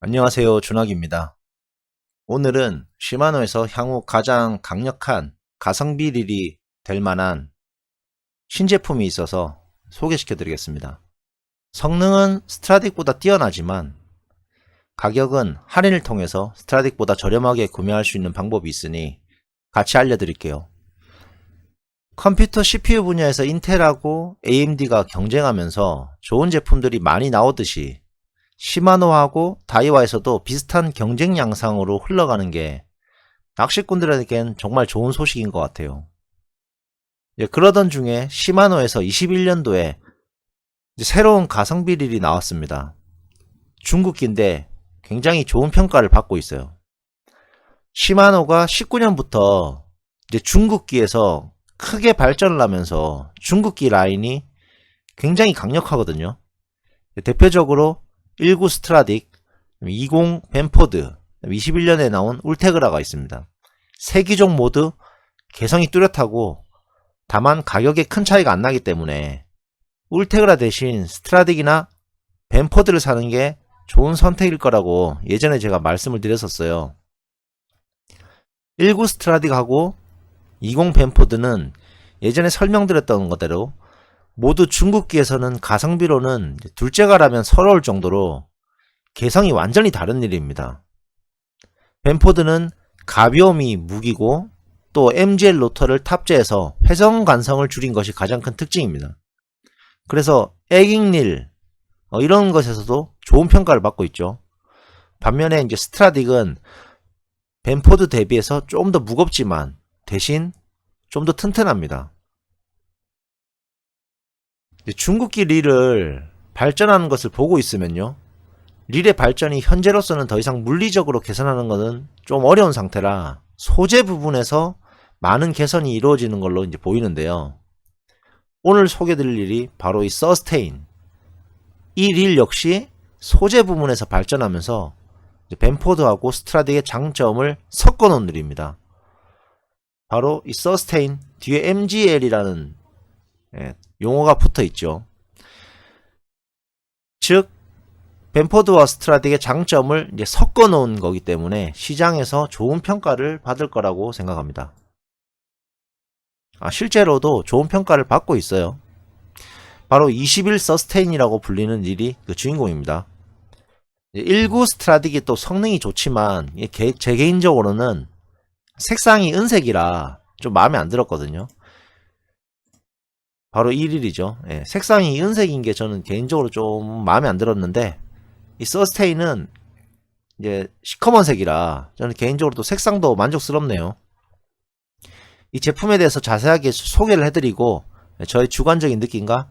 안녕하세요. 준학입니다. 오늘은 시마노에서 향후 가장 강력한 가성비 릴이 될 만한 신제품이 있어서 소개시켜 드리겠습니다. 성능은 스트라딕보다 뛰어나지만 가격은 할인을 통해서 스트라딕보다 저렴하게 구매할 수 있는 방법이 있으니 같이 알려드릴게요. 컴퓨터 CPU 분야에서 인텔하고 AMD가 경쟁하면서 좋은 제품들이 많이 나오듯이 시마노하고 다이와에서도 비슷한 경쟁 양상으로 흘러가는 게 낚시꾼들에겐 정말 좋은 소식인 것 같아요. 예, 그러던 중에 시마노에서 21년도에 새로운 가성비 릴이 나왔습니다. 중국기인데 굉장히 좋은 평가를 받고 있어요. 시마노가 19년부터 이제 중국기에서 크게 발전을 하면서 중국기 라인이 굉장히 강력하거든요. 대표적으로 19 스트라딕, 20 벤포드, 21년에 나온 울테그라가 있습니다. 세 기종 모두 개성이 뚜렷하고 다만 가격에 큰 차이가 안 나기 때문에 울테그라 대신 스트라딕이나 벤포드를 사는 게 좋은 선택일 거라고 예전에 제가 말씀을 드렸었어요. 19 스트라딕하고 20 벤포드는 예전에 설명드렸던 것대로 모두 중국기에서는 가성비로는 둘째가라면 서러울 정도로 개성이 완전히 다른 일입니다. 벤포드는 가벼움이 무기고 또 MGL 로터를 탑재해서 회전 간성을 줄인 것이 가장 큰 특징입니다. 그래서 애깅릴 어, 이런 것에서도 좋은 평가를 받고 있죠. 반면에 이제 스트라딕은 벤포드 대비해서 좀더 무겁지만 대신 좀 더 튼튼합니다. 중국기 릴을 발전하는 것을 보고 있으면요. 릴의 발전이 현재로서는 더 이상 물리적으로 개선하는 것은 좀 어려운 상태라 소재 부분에서 많은 개선이 이루어지는 걸로 이제 보이는데요. 오늘 소개드릴 일이 바로 이 서스테인. 이 릴 역시 소재 부분에서 발전하면서 벤포드하고 스트라딕의 장점을 섞어 놓은 릴입니다. 바로 이 서스테인 뒤에 MGL이라는 예, 용어가 붙어 있죠. 즉 벤포드와 스트라딕의 장점을 이제 섞어 놓은 거기 때문에 시장에서 좋은 평가를 받을 거라고 생각합니다. 아, 실제로도 좋은 평가를 받고 있어요. 바로 21 서스테인이라고 불리는 일이 그 주인공입니다. 19 스트라딕이 또 성능이 좋지만 제 개인적으로는 색상이 은색이라 좀 마음에 안 들었거든요. 바로 1일이죠. 예, 색상이 은색인 게 저는 개인적으로 좀 마음에 안 들었는데 이 서스테인은 이제 시커먼색이라 저는 개인적으로 또 색상도 만족스럽네요. 이 제품에 대해서 자세하게 소개를 해드리고 저의 주관적인 느낌과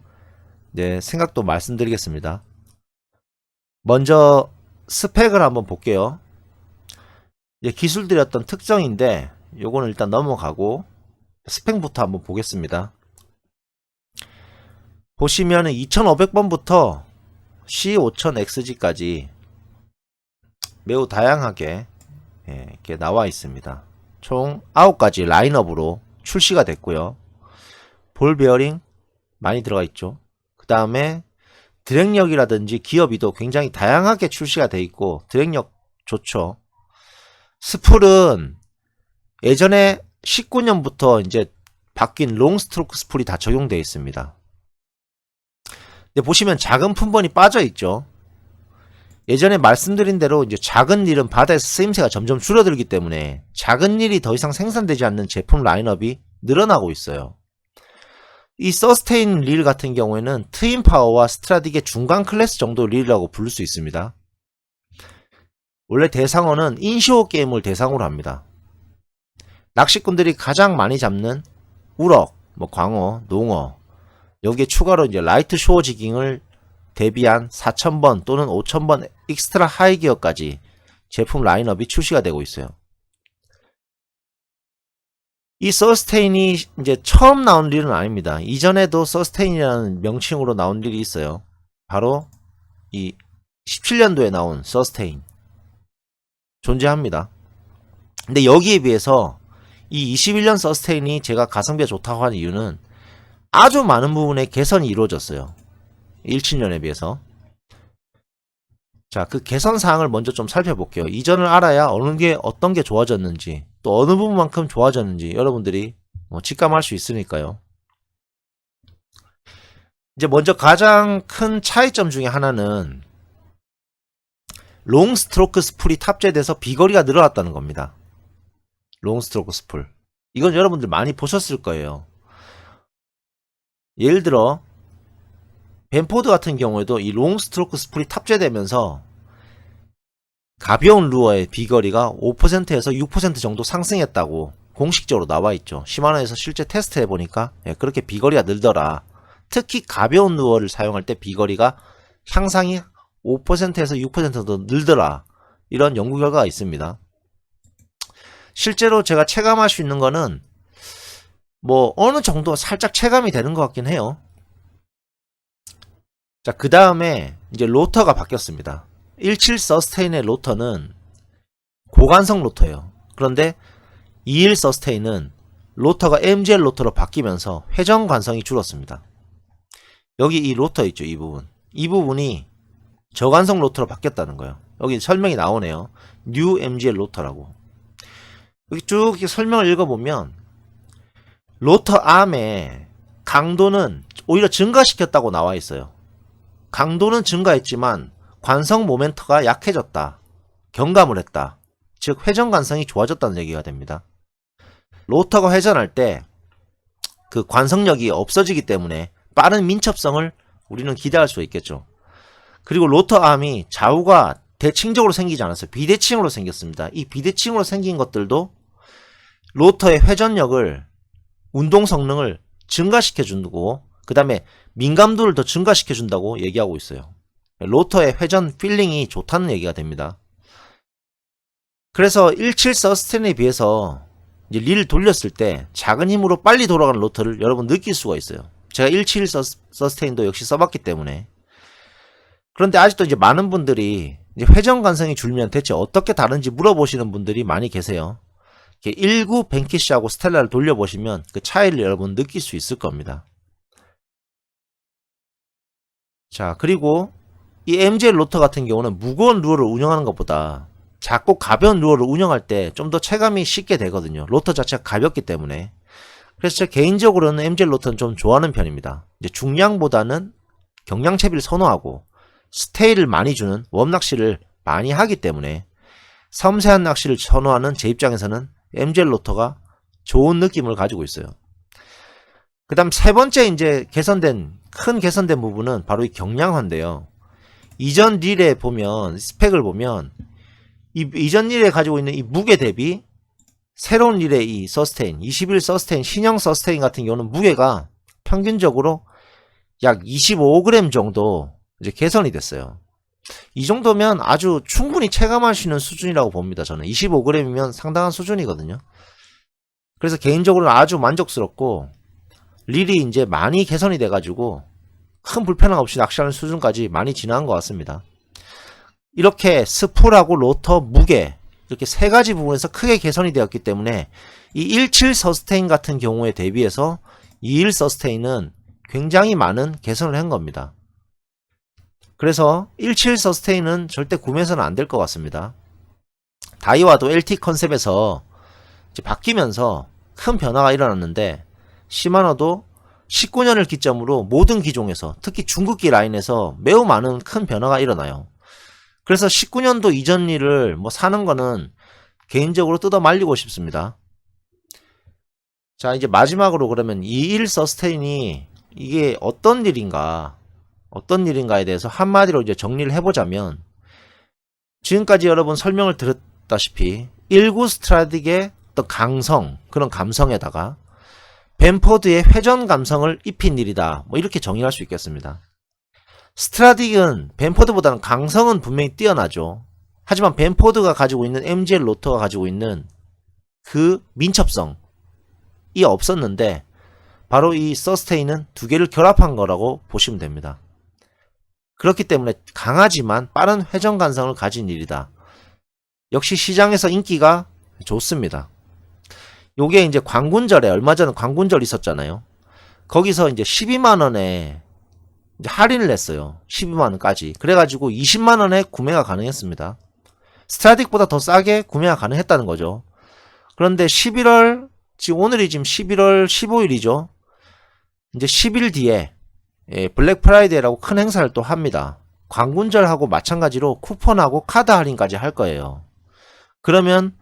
이제 생각도 말씀드리겠습니다. 먼저 스펙을 한번 볼게요. 어떤 특성인데 요거는 일단 넘어가고 스펙부터 한번 보겠습니다. 보시면은 2500번부터 C5000XG까지 매우 다양하게 예, 이렇게 나와 있습니다. 총 9가지 라인업으로 출시가 됐고요. 볼 베어링 많이 들어가 있죠. 그 다음에 드랙력이라든지 기어비도 굉장히 다양하게 출시가 돼 있고 드랙력 좋죠. 스풀은 예전에 19년부터 이제 바뀐 롱스트로크 스풀이 다 적용되어 있습니다. 근데 보시면 작은 품번이 빠져 있죠. 예전에 말씀드린 대로 이제 작은 일은 바다에서 쓰임새가 점점 줄어들기 때문에 작은 일이 더 이상 생산되지 않는 제품 라인업이 늘어나고 있어요. 이 서스테인 릴 같은 경우에는 트윈 파워와 스트라딕의 중간 클래스 정도 릴이라고 부를 수 있습니다. 원래 대상어는 인시오 게임을 대상으로 합니다. 낚시꾼들이 가장 많이 잡는 우럭, 뭐 광어, 농어, 여기에 추가로 이제 라이트 쇼어 지깅을 대비한 4000번 또는 5000번 익스트라 하이 기어까지 제품 라인업이 출시가 되고 있어요. 이 서스테인이 이제 처음 나온 릴은 아닙니다. 이전에도 서스테인이라는 명칭으로 나온 릴이 있어요. 바로 이 17년도에 나온 서스테인 존재합니다. 근데 여기에 비해서 이 21년 서스테인이 제가 가성비가 좋다고 하는 이유는 아주 많은 부분에 개선이 이루어졌어요. 17년에 비해서. 자, 그 개선 사항을 먼저 좀 살펴볼게요. 이전을 알아야 어느 게 어떤 게 좋아졌는지, 또 어느 부분만큼 좋아졌는지 여러분들이 뭐 직감할 수 있으니까요. 이제 먼저 가장 큰 차이점 중에 하나는 롱 스트로크 스풀이 탑재돼서 비거리가 늘어났다는 겁니다. 롱 스트로크 스풀. 이건 여러분들 많이 보셨을 거예요. 예를 들어 벤포드 같은 경우에도 이 롱 스트로크 스풀이 탑재되면서 가벼운 루어의 비거리가 5%에서 6% 정도 상승했다고 공식적으로 나와 있죠. 시마노에서 실제 테스트 해 보니까 예, 그렇게 비거리가 늘더라. 특히 가벼운 루어를 사용할 때 비거리가 향상이 5%에서 6%더 늘더라. 이런 연구 결과가 있습니다. 실제로 제가 체감할 수 있는 거는 뭐 어느 정도 살짝 체감이 되는 것 같긴 해요. 자, 그 다음에 이제 로터가 바뀌었습니다. 17 서스테인의 로터는 고관성 로터예요. 그런데 21 서스테인은 로터가 MGL 로터로 바뀌면서 회전 관성이 줄었습니다. 여기 이 로터 있죠, 이 부분. 이 부분이 저관성 로터로 바뀌었다는 거예요. 여기 설명이 나오네요. New MGL 로터라고. 여기 쭉 설명을 읽어보면 로터 암의 강도는 오히려 증가시켰다고 나와 있어요. 강도는 증가했지만 관성 모멘터가 약해졌다. 경감을 했다. 즉 회전 관성이 좋아졌다는 얘기가 됩니다. 로터가 회전할 때 그 관성력이 없어지기 때문에 빠른 민첩성을 우리는 기대할 수 있겠죠. 그리고 로터 암이 좌우가 대칭적으로 생기지 않았어요. 비대칭으로 생겼습니다. 이 비대칭으로 생긴 것들도 로터의 회전력을 운동 성능을 증가시켜 준다고 그 다음에 민감도를 더 증가시켜 준다고 얘기하고 있어요. 로터의 회전 필링이 좋다는 얘기가 됩니다. 그래서 17 서스텐에 비해서 이제 릴을 돌렸을 때 작은 힘으로 빨리 돌아가는 로터를 여러분 느낄 수가 있어요. 제가 17 서스, 서스테인도 역시 써봤기 때문에. 그런데 아직도 이제 많은 분들이 이제 회전 관성이 줄면 대체 어떻게 다른지 물어보시는 분들이 많이 계세요. 19 벤키시하고 스텔라를 돌려보시면 그 차이를 여러분 느낄 수 있을 겁니다. 자, 그리고 이 MJ 로터 같은 경우는 무거운 루어를 운영하는 것보다 작고 가벼운 루어를 운영할 때 좀 더 체감이 쉽게 되거든요. 로터 자체가 가볍기 때문에. 그래서 제 개인적으로는 MJ 로터는 좀 좋아하는 편입니다. 이제 중량보다는 경량 채비를 선호하고 스테이를 많이 주는 웜 낚시를 많이 하기 때문에 섬세한 낚시를 선호하는 제 입장에서는 MJ 로터가 좋은 느낌을 가지고 있어요. 그 다음 세 번째 이제 개선된, 큰 개선된 부분은 바로 이 경량화인데요. 이전 릴에 보면, 스펙을 보면, 이, 이전 릴에 가지고 있는 이 무게 대비 새로운 릴의 이 서스테인, 21 서스테인, 신형 서스테인 같은 경우는 무게가 평균적으로 약 25g 정도 이제 개선이 됐어요. 이 정도면 아주 충분히 체감할 수 있는 수준이라고 봅니다. 저는 25g이면 상당한 수준이거든요. 그래서 개인적으로는 아주 만족스럽고 릴이 이제 많이 개선이 돼가지고 큰 불편함 없이 낚시하는 수준까지 많이 진화한 것 같습니다. 이렇게 스풀하고 로터 무게 이렇게 세 가지 부분에서 크게 개선이 되었기 때문에 이17 서스테인 같은 경우에 대비해서 21 서스테인은 굉장히 많은 개선을 한 겁니다. 그래서 17 서스테인은 절대 구매해서는 안 될 것 같습니다. 다이와도 LT 컨셉에서 바뀌면서 큰 변화가 일어났는데 시마노도 19년을 기점으로 모든 기종에서 특히 중국기 라인에서 매우 많은 큰 변화가 일어나요. 그래서 19년도 이전 일을 뭐 사는 거는 개인적으로 뜯어 말리고 싶습니다. 자, 이제 마지막으로 그러면 21 서스테인이 이게 어떤 일인가, 어떤 일인가에 대해서 한마디로 이제 정리를 해보자면, 지금까지 여러분 설명을 들었다시피, 19 스트라딕의 어떤 강성, 그런 감성에다가, 벤포드의 회전 감성을 입힌 일이다. 뭐 이렇게 정의할 수 있겠습니다. 스트라딕은 벤포드보다는 강성은 분명히 뛰어나죠. 하지만 벤포드가 가지고 있는 MGL 로터가 가지고 있는 그 민첩성이 없었는데 바로 이 서스테인은 두 개를 결합한 거라고 보시면 됩니다. 그렇기 때문에 강하지만 빠른 회전 간성을 가진 일이다. 역시 시장에서 인기가 좋습니다. 요게 이제 광군절에 얼마 전에 광군절 있었잖아요. 거기서 이제 12만 원에 이제 할인을 냈어요. 12만 원까지. 그래가지고 20만 원에 구매가 가능했습니다. 스타틱보다 더 싸게 구매가 가능했다는 거죠. 그런데 11월, 지금 오늘이 지금 11월 15일이죠. 이제 10일 뒤에 예, 블랙 프라이데이라고 큰 행사를 또 합니다. 광군절하고 마찬가지로 쿠폰하고 카드 할인까지 할 거예요. 그러면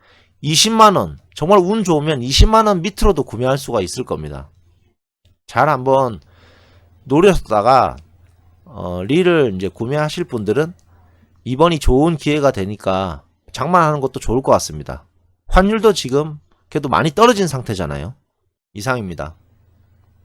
20만원, 정말 운 좋으면 20만원 밑으로도 구매할 수가 있을 겁니다. 잘 한번 노렸다가, 어, 릴을 이제 구매하실 분들은 이번이 좋은 기회가 되니까 장만하는 것도 좋을 것 같습니다. 환율도 지금 그래도 많이 떨어진 상태잖아요. 이상입니다.